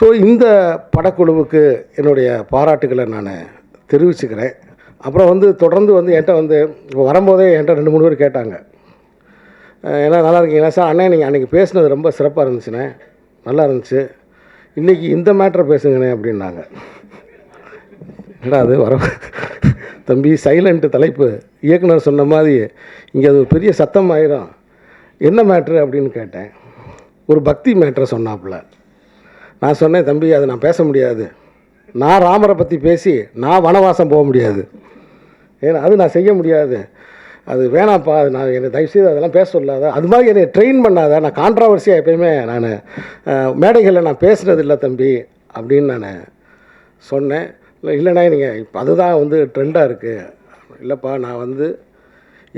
So இந்த படக்குழுவுக்கு என்னுடைய பாராட்டுகளை நான் தெரிவிச்சுக்கிறேன். அப்புறம் வந்து தொடர்ந்து வந்து என்கிட்ட வந்து வரும்போதே என்கிட்ட ரெண்டு மூணு பேர் கேட்டாங்க. ஏன்னா நல்லா இருக்கீங்களா? சார் அண்ணே நீங்கள் அன்றைக்கி பேசுனது ரொம்ப சிறப்பாக இருந்துச்சுண்ணே. நல்லா இருந்துச்சு. இன்றைக்கி இந்த மேட்ரை பேசுங்கண்ணே அப்படின்னாங்க. என்னடா அது வர தம்பி சைலண்ட்டு தலைப்பு. இயக்குனர் சொன்ன மாதிரி இங்கே அது ஒரு பெரிய சத்தம் ஆயிரும். என்ன மேட்ரு அப்படின்னு கேட்டேன். ஒரு பக்தி மேட்ரை சொன்னாப்புல. நான் சொன்னேன் தம்பி அதை நான் பேச முடியாது. நான் ராமரை பற்றி பேசி நான் வனவாசம் போக முடியாது. ஏன்னா அது நான் செய்ய முடியாது. அது வேணாம்ப்பா அது நான் என்னை தயவுசெய்து அதெல்லாம் பேச சொல்லாத. அது மாதிரி என்னை ட்ரெயின் பண்ணாத. நான் கான்ட்ராவர்சியாக எப்பயுமே நான் மேடைகளில் நான் பேசுனது இல்லை தம்பி அப்படின்னு நான் சொன்னேன். இல்லை இல்லைண்ணா நீங்கள் இப்போ அதுதான் வந்து ட்ரெண்டாக இருக்குது இல்லைப்பா நான் வந்து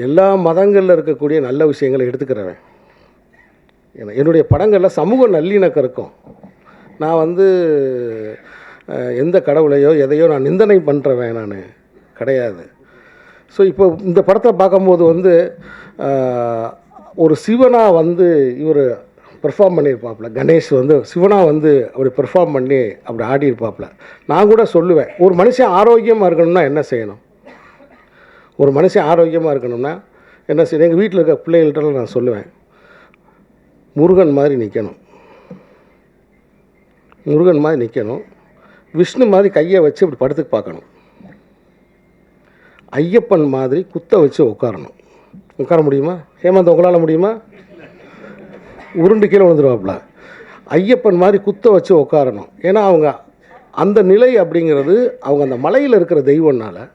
எல்லா மதங்களில் இருக்கக்கூடிய நல்ல விஷயங்களை எடுத்துக்கிறவன். என்னுடைய படங்களில் சமூக நல்லிணக்கம் இருக்கும். நான் வந்து எந்த கடவுளையோ எதையோ நான் நிந்தனை பண்ணுறவன் நான். கிடையாது. ஸோ இப்போ இந்த படத்தை பார்க்கும்போது வந்து ஒரு சிவனாக வந்து இவர் பெர்ஃபார்ம் பண்ணியிருப்பாப்புல. கணேஷ் வந்து சிவனாக வந்து அப்படி பெர்ஃபார்ம் பண்ணி அப்படி ஆடியிருப்பாப்புல. நான் கூட சொல்லுவேன் ஒரு மனுஷன் ஆரோக்கியமாக இருக்கணும்னா என்ன செய்யணும்? ஒரு மனுஷன் ஆரோக்கியமாக இருக்கணும்னா என்ன செய்யணும்? எங்கள் வீட்டில் இருக்க பிள்ளைகள்கிட்ட நான் சொல்லுவேன் முருகன் மாதிரி நிற்கணும் முருகன் மாதிரி நிற்கணும் விஷ்ணு மாதிரி கையை வச்சு இப்படி படுத்துக்கு பார்க்கணும். ஐயப்பன் மாதிரி குத்த வச்சு உட்காரணும். உட்கார முடியுமா? ஹேமந்த் உங்களால் முடியுமா? உருண்டு கீழே விழுந்துருவாப்புல. ஐயப்பன் மாதிரி குத்த வச்சு உட்காரணும். ஏன்னா அவங்க அந்த நிலை அப்படிங்கிறது அவங்க அந்த மலையில் இருக்கிற தெய்வம்னால்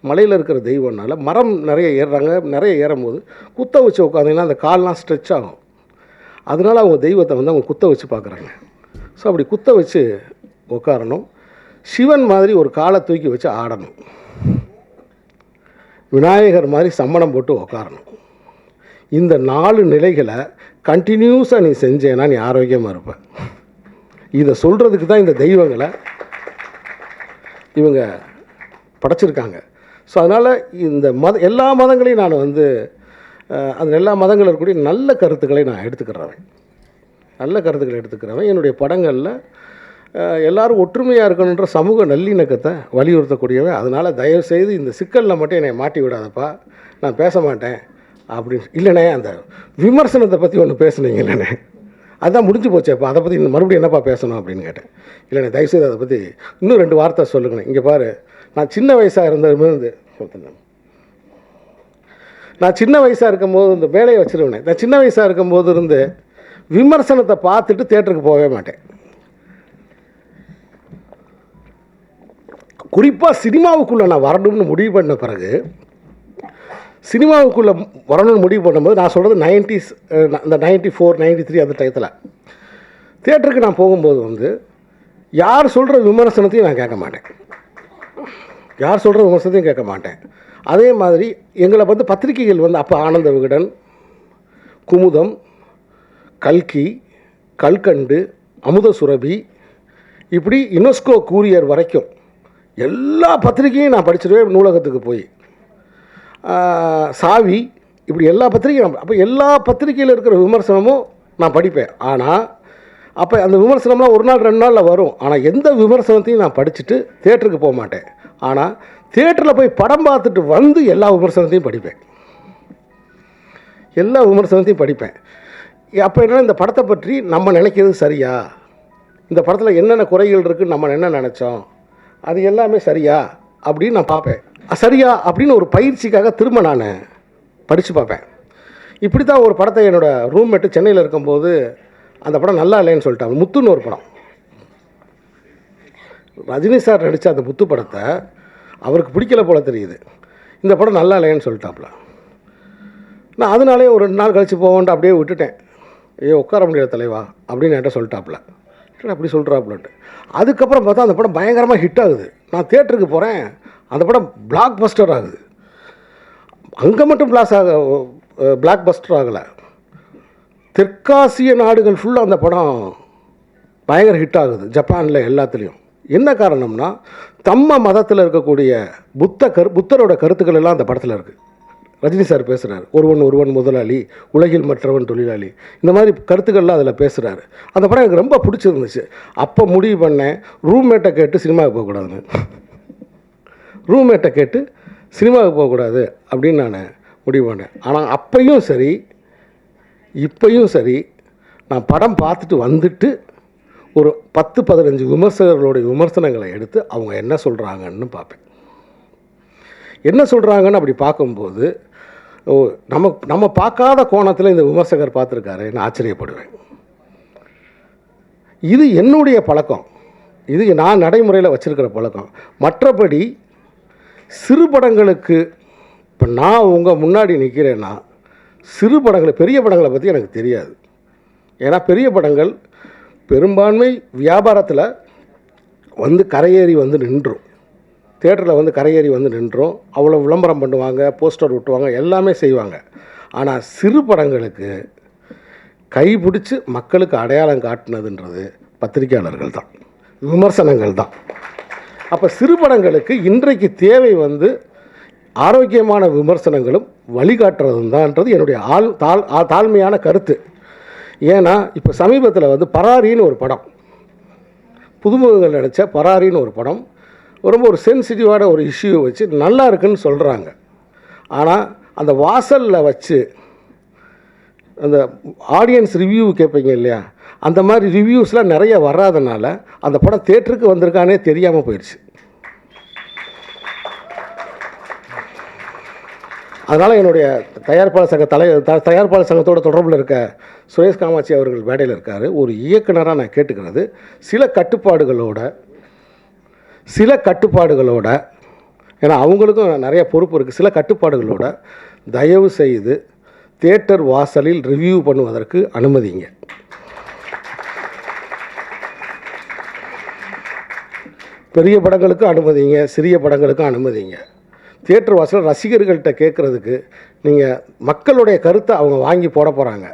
மலையில் இருக்கிற தெய்வம்னால மரம் நிறைய ஏறுறாங்க நிறைய ஏறும்போது குத்த வச்சு உட்காந்திங்கன்னா அந்த கால்லாம் ஸ்ட்ரெச் ஆகும். அதனால அவங்க தெய்வத்தை வந்து அவங்க குத்த வச்சு பார்க்குறாங்க. ஸோ அப்படி குத்த வச்சு உட்காரணும் சிவன் மாதிரி ஒரு காலை தூக்கி வச்சு ஆடணும். விநாயகர் மாதிரி சம்மணம் போட்டு உட்காரணும் இந்த நாலு நிலைகளை கண்டினியூஸாக நீ செஞ்சேன்னா நீ ஆரோக்கியமாக இருப்ப. இதை சொல்கிறதுக்கு தான் இந்த தெய்வங்களை இவங்க படைச்சிருக்காங்க. ஸோ அதனால் இந்த மத எல்லா மதங்களையும் நான் வந்து அந்த எல்லா மதங்களில் இருக்கக்கூடிய நல்ல கருத்துக்களை நான் எடுத்துக்கிறேன். நல்ல கருத்துக்களை எடுத்துக்கிறவன். என்னுடைய படங்களில் எல்லோரும் எல்லாரும் ஒற்றுமையாக இருக்கணுன்ற சமூக நல்லிணக்கத்தை வலியுறுத்தக்கூடியவன். அதனால் தயவுசெய்து இந்த சிக்கலில் மட்டும் என்னை மாட்டி விடாதப்பா. நான் பேச மாட்டேன். அப்படின்னு இல்லைண்ணே அந்த விமர்சனத்தை பற்றி ஒன்று பேசுனீங்க இல்லைண்ணே. அதான் முடிஞ்சு போச்சேப்பா அதை பற்றி மறுபடியும் என்னப்பா பேசணும் அப்படின்னு கேட்டேன். இல்லைண்ணே தயவுசெய்து அதை பற்றி இன்னும் ரெண்டு வார்த்தை சொல்லுங்கண்ணே. இங்கே பாரு நான் சின்ன வயசாக இருந்தது நான் சின்ன வயசாக இருக்கும்போது இந்த வேலையை வச்சிருவேன். நான் சின்ன வயசாக இருக்கும்போது இருந்து விமர்சனத்தை பார்த்துட்டு தேட்டருக்கு போகவே மாட்டேன். குறிப்பாக சினிமாவுக்குள்ளே நான் வரணும்னு முடிவு பண்ண பிறகு சினிமாவுக்குள்ளே வரணும்னு முடிவு பண்ணும்போது நான் சொல்கிறது நைன்டிஸ் இந்த நைன்டி ஃபோர் நைன்டி த்ரீ அந்த டயத்தில். தேட்டருக்கு நான் போகும்போது வந்து யார் சொல்கிற விமர்சனத்தையும் நான் கேட்க மாட்டேன். யார் சொல்கிற விமர்சனத்தையும் கேட்க மாட்டேன். அதே மாதிரி எங்களை வந்து பத்திரிகைகள் வந்து அப்போ ஆனந்த விகடன் குமுதம் கல்கி கல்கண்டு அமுத சுரபி இப்படி யுனெஸ்கோ கூரியர் வரைக்கும் எல்லா பத்திரிகையும் நான் படிச்சிருவேன் நூலகத்துக்கு போய். சாவி இப்படி எல்லா பத்திரிகையும் அப்போ எல்லா பத்திரிகையில் இருக்கிற விமர்சனமும் நான் படிப்பேன். ஆனால் அப்போ அந்த விமர்சனம்லாம் ஒரு நாள் ரெண்டு நாளில் வரும். ஆனால் எந்த விமர்சனத்தையும் நான் படிச்சுட்டு தேட்டருக்கு போக மாட்டேன். ஆனால் தேட்டரில் போய் படம் பார்த்துட்டு வந்து எல்லா விமர்சனத்தையும் படிப்பேன். எல்லா விமர்சனத்தையும் படிப்பேன். அப்போ என்னன்னா இந்த படத்தை பற்றி நம்ம நினைக்கிறது சரியா? இந்த படத்தில் என்னென்ன குறைகள் இருக்குன்னு நம்ம என்ன நினச்சோம்? அது எல்லாமே சரியா? அப்படின்னு நான் பார்ப்பேன். சரியா அப்படின்னு ஒரு பயிற்சிக்காக திரும்ப நான் படித்து பார்ப்பேன். இப்படி தான் ஒரு படத்தை என்னோடய ரூம்மேட்டு சென்னையில் இருக்கும்போது அந்த படம் நல்லா இல்லைன்னு சொல்லிட்டாங்க. முத்துன்னு ஒரு படம். ரஜினி சார் நடித்த அந்த முத்து படத்தை அவருக்கு பிடிக்கல போல தெரியுது. இந்த படம் நல்லா இல்லைன்னு சொல்லிட்டாப்புல நான் அதனாலே ஒரு ரெண்டு நாள் கழித்து போவோன்ட்டு அப்படியே விட்டுட்டேன். ஏ உட்கார முடியாது தலைவா? அப்படின்னு என்கிட்ட சொல்லிட்டாப்புல. அப்படி சொல்கிறாப்புலன்ட்டு அதுக்கப்புறம் பார்த்தா அந்த படம் பயங்கரமாக ஹிட் ஆகுது. நான் தேட்டருக்கு போகிறேன் அந்த படம் பிளாக் பஸ்டர் ஆகுது. அங்கே மட்டும் பிளாஸ் ஆக பிளாக் பஸ்டர் ஆகலை. தெற்காசிய நாடுகள் ஃபுல்லாக அந்த படம் பயங்கர ஹிட் ஆகுது. ஜப்பானில் எல்லாத்துலேயும். என்ன காரணம்னா தம்ம மதத்தில் இருக்கக்கூடிய புத்த கரு புத்தரோட கருத்துக்கள் எல்லாம் அந்த படத்தில் இருக்குது ரஜினி சார் பேசுகிறார் ஒருவன் ஒருவன் முதலாளி உலகில் மற்றவன் தொழிலாளி. இந்த மாதிரி கருத்துக்கள்லாம் அதில் பேசுகிறாரு அந்த படம் எனக்கு ரொம்ப பிடிச்சிருந்துச்சு. அப்போ முடிவு பண்ணேன் ரூம்மேட்டை கேட்டு சினிமாவுக்கு போகக்கூடாதுன்னு ரூம்மேட்டை கேட்டு சினிமாவுக்கு போகக்கூடாது அப்படின்னு நான் முடிவு பண்ணேன். ஆனால் அப்பையும் சரி இப்பையும் சரி நான் படம் பார்த்துட்டு வந்துட்டு ஒரு பத்து பதினஞ்சு விமர்சகர்களுடைய விமர்சனங்களை எடுத்து அவங்க என்ன சொல்கிறாங்கன்னு பார்ப்பேன். என்ன சொல்கிறாங்கன்னு அப்படி பார்க்கும்போது நம்ம நம்ம பார்க்காத கோணத்தில் இந்த விமர்சகர் பார்த்துருக்காரு நான் ஆச்சரியப்படுவேன். இது என்னுடைய பழக்கம். இது நான் நடைமுறையில் வச்சுருக்கிற பழக்கம். மற்றபடி சிறு படங்களுக்கு இப்போ நான் உங்கள் முன்னாடி நிற்கிறேன்னா சிறு படங்களை பெரிய படங்களை பற்றி எனக்கு தெரியாது. ஏன்னா பெரிய படங்கள் பெரும்பான்மை வியாபாரத்தில் வந்து கரையேறி வந்து நின்றும். தேட்டரில் வந்து கரையேறி வந்து நின்றோம். அவ்வளோ விளம்பரம் பண்ணுவாங்க போஸ்டர் ஒட்டுவாங்க எல்லாமே செய்வாங்க. ஆனால் சிறு படங்களுக்கு கைப்பிடிச்சு மக்களுக்கு அடையாளம் காட்டினதுன்றது பத்திரிக்கையாளர்கள் தான். விமர்சனங்கள் தான். அப்போ சிறு படங்களுக்கு இன்றைக்கு தேவை வந்து ஆரோக்கியமான விமர்சனங்களும் வழிகாட்டுறதும் தான்ன்றது என்னுடைய ஆள் தாழ் தாழ்மையான கருத்து. ஏன்னா இப்போ சமீபத்தில் வந்து பராரின்னு ஒரு படம். புதுமுகங்கள் நினச்ச பராரின்னு ஒரு படம். ரொம்ப ஒரு சென்சிட்டிவான ஒரு இஷ்யூவை வச்சு நல்லா இருக்குன்னு சொல்கிறாங்க ஆனால் அந்த வாசலில் வச்சு அந்த ஆடியன்ஸ் ரிவ்யூ கேட்பீங்க இல்லையா? அந்த மாதிரி ரிவ்யூஸ்லாம் நிறைய வராதனால அந்த படம் தேட்டருக்கு வந்திருக்கானே தெரியாமல் போயிடுச்சு. அதனால் என்னுடைய தயாரிப்பாளர் சங்க தலை த- தயாரிப்பாளர் சங்கத்தோட தொடர்பில் இருக்க சுரேஷ் காமாட்சி அவர்கள் மேடையில் இருக்கார். ஒரு இயக்குனராக நான் கேட்டுக்கிறது. சில கட்டுப்பாடுகளோட சில கட்டுப்பாடுகளோட ஏன்னா அவங்களுக்கும் நிறைய பொறுப்பு இருக்குது சில கட்டுப்பாடுகளோட தயவு செய்து தேட்டர் வாசலில் ரிவ்யூ பண்ணுவதற்கு அனுமதிங்க. பெரிய படங்களுக்கும் அனுமதிங்க சிறிய படங்களுக்கும் அனுமதிங்க. தியேட்டர் வாசல் ரசிகர்கள்ட்ட கேட்குறதுக்கு நீங்கள் மக்களுடைய கருத்தை அவங்க வாங்கி போட போகிறாங்க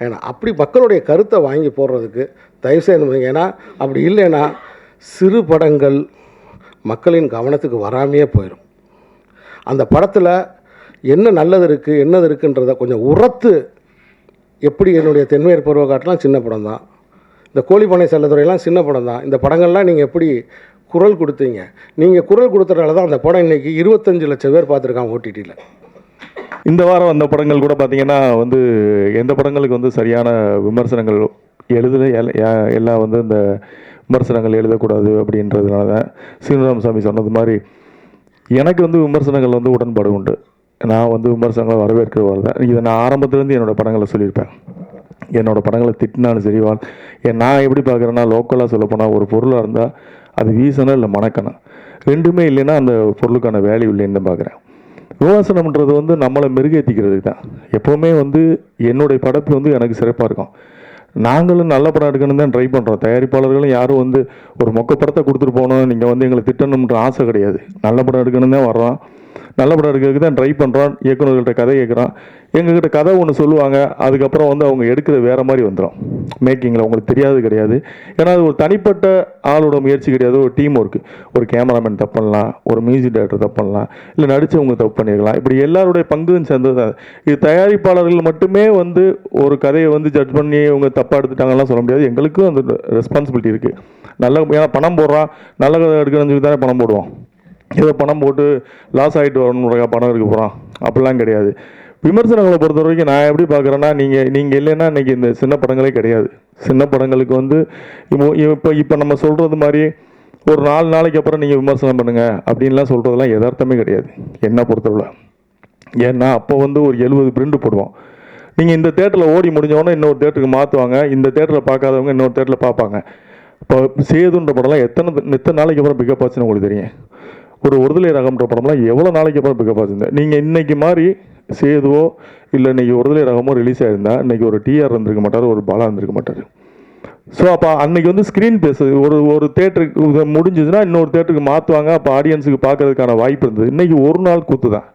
ஏன்னா அப்படி மக்களுடைய கருத்தை வாங்கி போடுறதுக்கு தயவுசெய்து அனுமதிங்க. ஏன்னா அப்படி இல்லைன்னா சிறு படங்கள் மக்களின் கவனத்துக்கு வராமையே போயிடும் அந்த படத்தில் என்ன நல்லது இருக்குது என்னது இருக்குன்றதை கொஞ்சம் உரத்து எப்படி என்னுடைய தென்மேற் பருவக்காட்டெலாம் சின்ன படம் தான் இந்த கோழிப்பனை செல்லத்துறையெல்லாம் சின்ன படம் தான் இந்த படங்கள்லாம் நீங்கள் எப்படி குரல் கொடுத்தீங்க? நீங்கள் குரல் கொடுத்தனால தான் அந்த படம் இன்னைக்கு இருபத்தஞ்சு லட்சம் பேர் பார்த்துருக்கான் ஓடிடியில் இந்த வாரம் வந்த படங்கள் கூட பார்த்தீங்கன்னா வந்து எந்த படங்களுக்கு வந்து சரியான விமர்சனங்கள் எழுதல எல்லாம் வந்து இந்த விமர்சனங்கள் எழுதக்கூடாது அப்படின்றதுனால தான் சீனிராமசாமி சொன்னது மாதிரி எனக்கு வந்து விமர்சனங்கள் வந்து உடன்பாடு உண்டு. நான் வந்து விமர்சனங்களை வரவேற்கிறவர் தான். இதை நான் ஆரம்பத்துலேருந்து என்னோட படங்களை சொல்லியிருப்பேன். என்னோடய படங்களை திட்டினாலும் சரி வாழ் ஏன் நான் எப்படி பார்க்குறேன்னா லோக்கலாக சொல்லப்போனால் ஒரு பொருளாக இருந்தால் அது வீசணும் இல்லை மணக்கணும் ரெண்டுமே இல்லைன்னா அந்த பொருளுக்கான வேல்யூ இல்லைன்னு தான் பார்க்குறேன். விமர்சனம்ன்றது வந்து நம்மளை மெருகேற்றிக்கிறதுக்கு தான். எப்போவுமே வந்து என்னுடைய படைப்பு வந்து எனக்கு சிறப்பாக இருக்கும். நாங்களும் நல்ல படம் எடுக்கணும் தான் ட்ரை பண்ணுறோம் தயாரிப்பாளர்களும் யாரும் வந்து ஒரு மொக்க படத்தை கொடுத்துட்டு போகணும். நீங்கள் வந்து எங்களை திட்டணுன்ற ஆசை கிடையாது. நல்ல படம் எடுக்கணும் தான் வர்றோம். நல்ல படம் எடுக்கிறதுக்கு தான் ட்ரை பண்ணுறோம் இயக்குநர்கள்ட்ட கதை கேட்குறோம் எங்ககிட்ட கதை ஒன்று சொல்லுவாங்க. அதுக்கப்புறம் வந்து அவங்க எடுக்கிறது வேறு மாதிரி வந்துடும் மேக்கிங்கில் அவங்களுக்கு தெரியாது கிடையாது. ஏன்னா அது ஒரு தனிப்பட்ட ஆளோட முயற்சி கிடையாது. ஒரு டீம் ஒர்க்கு ஒரு கேமராமேன் தப்பு பண்ணலாம். ஒரு மியூசிக் டைரக்டர் தப்பு பண்ணலாம். இல்லை நடித்தவங்க தப்பு பண்ணியிருக்கலாம் இப்படி எல்லாருடைய பங்கும் சேர்ந்தது தான். இது தயாரிப்பாளர்கள் மட்டுமே வந்து ஒரு கதையை வந்து ஜட்ஜ் பண்ணி இவங்க தப்பாக எடுத்துட்டாங்கலாம் சொல்ல முடியாது. எங்களுக்கும் அந்த ரெஸ்பான்சிபிலிட்டி இருக்குது நல்ல ஏன்னா பணம் போடுறான். நல்ல கதை எடுக்கணும்னு சொல்லி தானே பணம் போடுவோம். ஏதோ பணம் போட்டு லாஸ் ஆகிட்டு வரணுன்ற பணம் இருக்க போகிறான் அப்படிலாம் கிடையாது. விமர்சனங்களை பொறுத்த வரைக்கும் நான் எப்படி பார்க்குறேன்னா நீங்கள் நீங்கள் இல்லைன்னா இன்றைக்கி இந்த சின்ன படங்களே கிடையாது. சின்ன படங்களுக்கு வந்து இப்போ இப்போ இப்போ நம்ம சொல்கிறது மாதிரி ஒரு நாலு நாளைக்கு அப்புறம் நீங்கள் விமர்சனம் பண்ணுங்கள் அப்படின்லாம் சொல்கிறதெல்லாம் யதார்த்தமே கிடையாது. என்ன பொறுத்தவரை. ஏன்னா அப்போ வந்து ஒரு எழுபது பிரிண்ட் போடுவோம். நீங்கள் இந்த தேட்டரில் ஓடி முடிஞ்சவொடனே இன்னொரு தேட்டருக்கு மாற்றுவாங்க இந்த தேட்டரில் பார்க்காதவங்க இன்னொரு தேட்டரில் பார்ப்பாங்க. இப்போ சேதுன்ற படம்லாம் எத்தனை எத்தனை நாளைக்கு அப்புறம் பிக்கப் ஆச்சுன்னு உங்களுக்கு தெரியும். ஒரு ஒருதலை ரகம்ன்ற படம்லாம் எவ்வளோ நாளைக்கு அப்புறம் பிக்கப் ஆச்சுங்க. நீங்கள் இன்றைக்கி மாதிரி சேதுவோ இல்லை இன்னைக்கு ஒருதலை ரகமோ ரிலீஸ் ஆகிருந்தால் இன்றைக்கி ஒரு டிஆர் இருந்திருக்க மாட்டார் ஒரு பாலா இருந்திருக்க மாட்டார். ஸோ அப்போ அன்றைக்கி வந்து ஸ்க்ரீன் பேஸ் ஒரு ஒரு தேட்டருக்கு முடிஞ்சதுன்னா இன்னொரு தேட்டருக்கு மாற்றுவாங்க அப்போ ஆடியன்ஸுக்கு பார்க்கறதுக்கான வாய்ப்பு இருந்தது. இன்றைக்கி ஒரு நாள் கூத்து தான்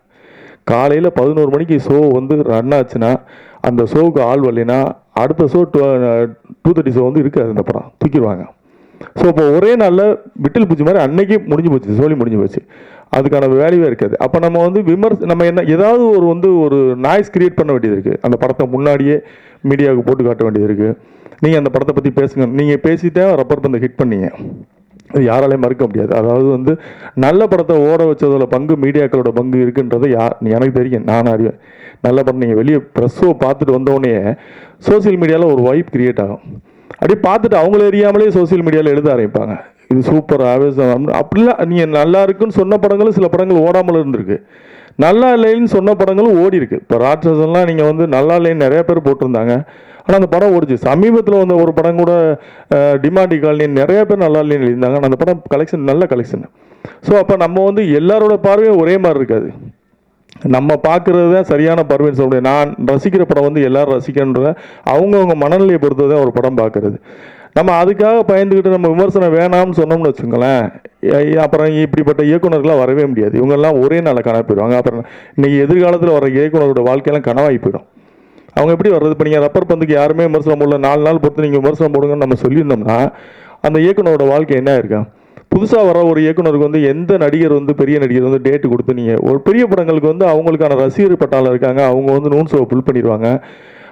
காலையில் பதினோரு மணிக்கு ஷோ வந்து ரன் ஆச்சுன்னா அந்த ஷோவுக்கு ஆள் வரலைன்னா அடுத்த show two two thirty show வந்து இருக்காது இந்த படம். தூக்கிடுவாங்க. ஸோ இப்போ ஒரே நாளில் விட்டில் பூச்சி மாதிரி அன்னைக்கு முடிஞ்சு போச்சு சோலி முடிஞ்சு போச்சு. அதுக்கான வேல்யூவே இருக்காது. அப்போ நம்ம வந்து விமர்ச நம்ம என்ன ஏதாவது ஒரு வந்து ஒரு நாய்ஸ் கிரியேட் பண்ண வேண்டியது இருக்குது அந்த படத்தை முன்னாடியே மீடியாவுக்கு போட்டு காட்ட வேண்டியது இருக்குது நீங்கள் அந்த படத்தை பற்றி பேசுங்க. நீங்கள் பேசிட்டே ரப்பர் பந்தை ஹிட் பண்ணீங்க. அது யாராலையும் மறுக்க முடியாது. அதாவது வந்து நல்ல படத்தை ஓட வச்சதோட பங்கு மீடியாக்களோட பங்கு இருக்குன்றது யா எனக்கு தெரியும். நான் அறிவேன். நல்ல படம் நீங்கள் வெளியே ப்ரெஸ்ஸோ பார்த்துட்டு வந்தோடனே சோஷியல் மீடியாவில் ஒரு வைப் கிரியேட் ஆகும். அப்படியே பார்த்துட்டு அவங்கள அறியாமலே சோஷியல் மீடியாவில் எழுத ஆரம்பிப்பாங்க. இது சூப்பர் ஆவேசம் அப்படிலாம் நீங்கள் நல்லா இருக்குன்னு சொன்ன படங்களும் சில படங்கள் ஓடாமல் இருந்திருக்கு. நல்லா இல்லைன்னு சொன்ன படங்களும் ஓடி இருக்கு. இப்போ ராட்சசன்லாம் நீங்கள் வந்து நல்லா இல்லைன்னு நிறைய பேர் போட்டிருந்தாங்க. ஆனால் அந்த படம் ஓடிச்சு. சமீபத்தில் வந்த ஒரு படம் கூட டிமாண்டி காலனி நிறைய பேர் நல்லா இல்லைன்னு எழுதியிருந்தாங்க. ஆனால் அந்த படம் கலெக்ஷன் நல்ல கலெக்ஷன் ஸோ அப்போ நம்ம வந்து எல்லாரோட பார்வையும் ஒரே மாதிரி இருக்காது. நம்ம பார்க்குறது தான் சரியான பார்வைன்னு சொல்ல முடியாது. நான் ரசிக்கிற படம் வந்து எல்லாரும் ரசிக்கன்ற அவங்கவுங்க மனநிலையை பொறுத்து தான் ஒரு படம் பார்க்குறது. நம்ம அதுக்காக பயந்துக்கிட்டு நம்ம விமர்சனம் வேணாம்னு சொன்னோம்னு வச்சுக்கோங்களேன் அப்புறம் இப்படிப்பட்ட இயக்குனர்கள்லாம் வரவே முடியாது. இவங்கெல்லாம் ஒரே நாளில் கனவு போயிடுவாங்க. அப்புறம் இன்றைக்கி எதிர்காலத்தில் வர இயக்குனரோட வாழ்க்கையெல்லாம் கனவாகி போயிடும். அவங்க எப்படி வர்றது? இப்போ நீங்கள் ரப்பர் பந்துக்கு யாருமே விமர்சனம் போடல. நாலு நாள் பொறுத்து நீங்கள் விமர்சனம் போடுங்கன்னு நம்ம சொல்லியிருந்தோம்னா அந்த இயக்குனரோட வாழ்க்கை என்ன இருக்கா புதுசாக வர ஒரு இயக்குனருக்கு வந்து எந்த நடிகர் வந்து பெரிய நடிகர் வந்து டேட்டு கொடுத்து நீங்கள் ஒரு பெரிய படங்களுக்கு வந்து அவங்களுக்கான ரசிகர் பட்டாளம் இருக்காங்க அவங்க வந்து நூன் ஷோவை பண்ணிடுவாங்க.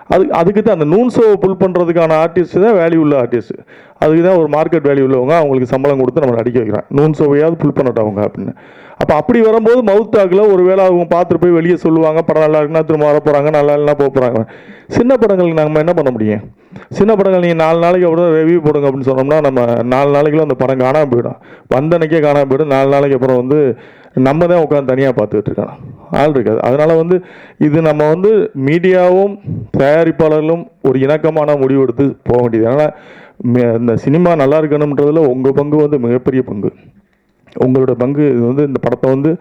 அது அதுக்கு தான் அந்த நூன் ஷோவை புல் பண்ணுறதுக்கான ஆர்டிஸ்ட் தான் வேல்யூ உள்ள ஆர்டிஸ்ட் அதுக்கு தான் ஒரு மார்க்கெட் வேல்யூ உள்ளவங்க அவங்களுக்கு சம்பளம் கொடுத்து நம்ம அடிக்க வைக்கிறோம் நூன் ஷோவையாவது புல் பண்ணட்டும் அவங்க அப்படின்னு. அப்போ அப்படி வரும்போது மவுத் டாக்கில் ஒரு வேளை அவங்க பார்த்துட்டு போய் வெளியே சொல்லுவாங்க படம் நல்லா இருக்குன்னா திரும்ப வர போகிறாங்க நல்லா இல்லைன்னா போக போகிறாங்க சின்ன படங்களுக்கு நம்ம என்ன பண்ண முடியும்? சின்ன படங்கள் நீங்கள் நாலு நாளைக்கு அப்புறம் ரிவ்யூ போடுங்க அப்படின்னு சொன்னோம்னா நம்ம நாலு நாளைக்குள்ள அந்த படம் காணாமல் போயிடும். வந்தனைக்கே காணாமல் போயிடும். நாலு நாளைக்கு அப்புறம் வந்து நம்ம தான் உட்காந்து தனியாக பார்த்துக்கிட்டு இருக்கோம் ஆள் இருக்காது அதனால் வந்து இது நம்ம வந்து மீடியாவும் தயாரிப்பாளர்களும் ஒரு இணக்கமான முடிவு எடுத்து போக வேண்டியது. அதனால் இந்த சினிமா நல்லா இருக்கணுன்றதில் உங்கள் பங்கு வந்து மிகப்பெரிய பங்கு. உங்களோட பங்கு இது வந்து இந்த படத்தை வந்து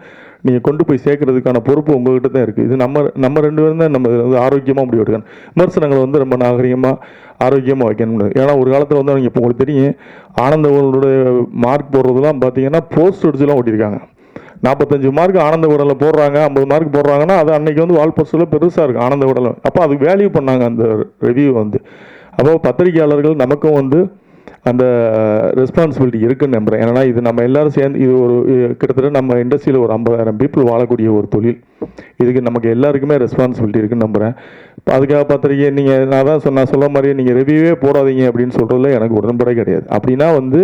நீங்கள் கொண்டு போய் சேர்க்கறதுக்கான பொறுப்பு உங்கள்கிட்ட தான் இருக்குது இது நம்ம நம்ம ரெண்டு பேரும் தான் நம்ம வந்து ஆரோக்கியமாக முடிவு எடுக்கணும். விமர்சனங்களை வந்து ரொம்ப நாகரிகமாக ஆரோக்கியமாக வைக்கணும். ஏன்னா ஒரு காலத்தில் வந்து அவங்க இப்போ உங்களுக்கு தெரியும் ஆனந்தவர்களுடைய மார்க் போடுறதுலாம் பார்த்தீங்கன்னா போஸ்ட் அடிச்சுலாம் ஓட்டியிருக்காங்க நாற்பத்தஞ்சு மார்க் ஆனந்த உடலில் போடுறாங்க ஐம்பது மார்க் போடுறாங்கன்னா அது அன்னைக்கு வந்து வால் பெருசாக இருக்கும் ஆனந்த உடலம் அப்போ அது வேல்யூ பண்ணாங்க அந்த ரிவ்யூ வந்து. அப்போ பத்திரிகையாளர்கள் நமக்கும் வந்து அந்த ரெஸ்பான்சிபிலிட்டி இருக்குன்னு நம்புகிறேன் ஏன்னா இது நம்ம எல்லாரும் சேர்ந்து இது ஒரு கிட்டத்தட்ட நம்ம இண்டஸ்ட்ரியில் ஒரு ஐம்பதாயிரம் பீப்புள் வாழக்கூடிய ஒரு தொழில். இதுக்கு நமக்கு எல்லாருக்குமே ரெஸ்பான்சிபிலிட்டி இருக்குன்னு நம்புகிறேன் இப்போ அதுக்காக பத்திரிக்கை நீங்கள் நான் தான் சொன்ன சொல்ல மாதிரி நீங்கள் ரிவ்யூவே போடாதீங்க அப்படின்னு சொல்கிறதுல எனக்கு உடன்படை கிடையாது. அப்படின்னா வந்து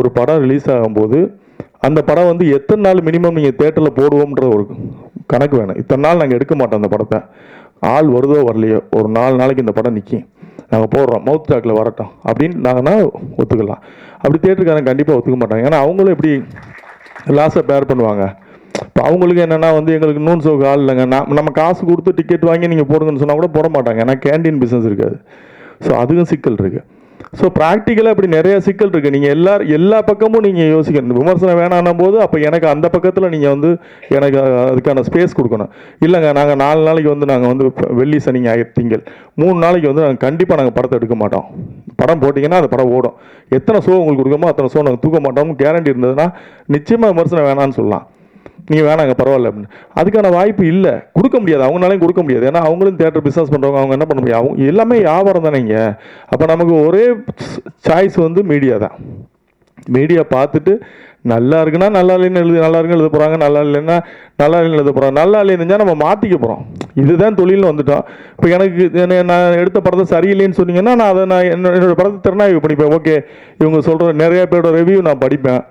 ஒரு படம் ரிலீஸ் ஆகும்போது அந்த படம் வந்து எத்தனை நாள் மினிமம் நீங்கள் தேட்டரில் போடுவோம்ன்ற ஒரு கணக்கு வேணும். இத்தனை நாள் நாங்கள் எடுக்க மாட்டோம் அந்த படத்தை. ஆள் வருதோ வரலையோ ஒரு நாலு நாளைக்கு இந்த படம் நிற்கும் நாங்கள் போடுறோம் மவுத் டாக்கில் வரட்டும் அப்படின்னு நாங்கன்னா ஒத்துக்கலாம். அப்படி தேட்டருக்காரங்க கண்டிப்பாக ஒத்துக்க மாட்டாங்க ஏன்னா அவங்களும் எப்படி லாஸை பேர் பண்ணுவாங்க. இப்போ அவங்களுக்கு என்னென்னா வந்து எங்களுக்கு நூன் சோக்கு ஆள் இல்லைங்க. நான் நம்ம காசு கொடுத்து டிக்கெட் வாங்கி நீங்கள் போடுங்கன்னு சொன்னால் கூட போட மாட்டாங்க. ஏன்னா கேண்டீன் பிஸ்னஸ் இருக்காது. ஸோ அதுக்கும் சிக்கல் இருக்குது ஸோ ப்ராக்டிக்கலாக இப்படி நிறைய சிக்கல் இருக்குது நீங்கள் எல்லா எல்லா பக்கமும் நீங்கள் யோசிக்கணும். விமர்சனம் வேணான்னும் போது அப்போ எனக்கு அந்த பக்கத்தில் நீங்கள் வந்து எனக்கு அதுக்கான ஸ்பேஸ் கொடுக்கணும். இல்லைங்க நாங்கள் நாலு நாளைக்கு வந்து நாங்கள் வந்து வெள்ளி சனி ஞாயிறு திங்கள். மூணு நாளைக்கு வந்து நாங்கள் கண்டிப்பாக நாங்கள் படத்தை எடுக்க மாட்டோம். படம் போட்டிங்கன்னா அந்த படம் ஓடும். எத்தனை ஷோ உங்களுக்கு கொடுக்கமோ அத்தனை ஷோ நாங்கள் தூக்க மாட்டோம்னு கேரண்டி இருந்ததுன்னா நிச்சயமாக விமர்சனம் வேணான்னு சொல்லலாம். நீங்கள் வேணாங்க பரவாயில்ல அப்படின்னு. அதுக்கான வாய்ப்பு இல்லை. கொடுக்க முடியாது. அவங்களாலையும் கொடுக்க முடியாது. ஏன்னா அவங்களும் தேட்டர் பிஸ்னஸ் பண்ணுறவங்க அவங்க என்ன பண்ண முடியும்? அவங்க எல்லாமே வியாபாரம் தானேங்க. அப்போ நமக்கு ஒரே சாய்ஸ் வந்து மீடியா தான். மீடியா பார்த்துட்டு நல்லா இருக்குன்னா நல்லா இல்லைன்னு எழுதி நல்லா இருக்குன்னு எழுத போகிறாங்க நல்லா இல்லைன்னா நல்லா இல்லைன்னு எழுத போகிறாங்க நல்லா இல்லைன்னு நம்ம மாற்றிக்க போகிறோம் இதுதான் தொழில்னு வந்துட்டோம். இப்போ எனக்கு நான் எடுத்த படத்தை சரியில்லைன்னு சொன்னீங்கன்னா நான் அதை நான் என்னோட என்னோட படத்தை திறனாய்வு படிப்பேன் ஓகே இவங்க சொல்கிற நிறைய பேரோட ரிவ்யூ நான் படிப்பேன்.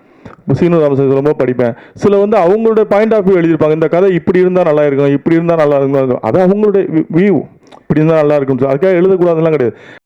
சீனு ராமசாமி ரொம்ப படிப்பேன். சில வந்து அவங்களோட பாயிண்ட் ஆஃப் வியூ எழுதியிருப்பாங்க. இந்த கதை இப்படி இருந்தால் நல்லா இருக்கும் இப்படி இருந்தால் நல்லா இருக்கும் அது அவங்களுடைய வியூ இப்படி இருந்தால் நல்லா இருக்கும் அதுக்காக எழுதக்கூடாதுலாம் கிடையாது.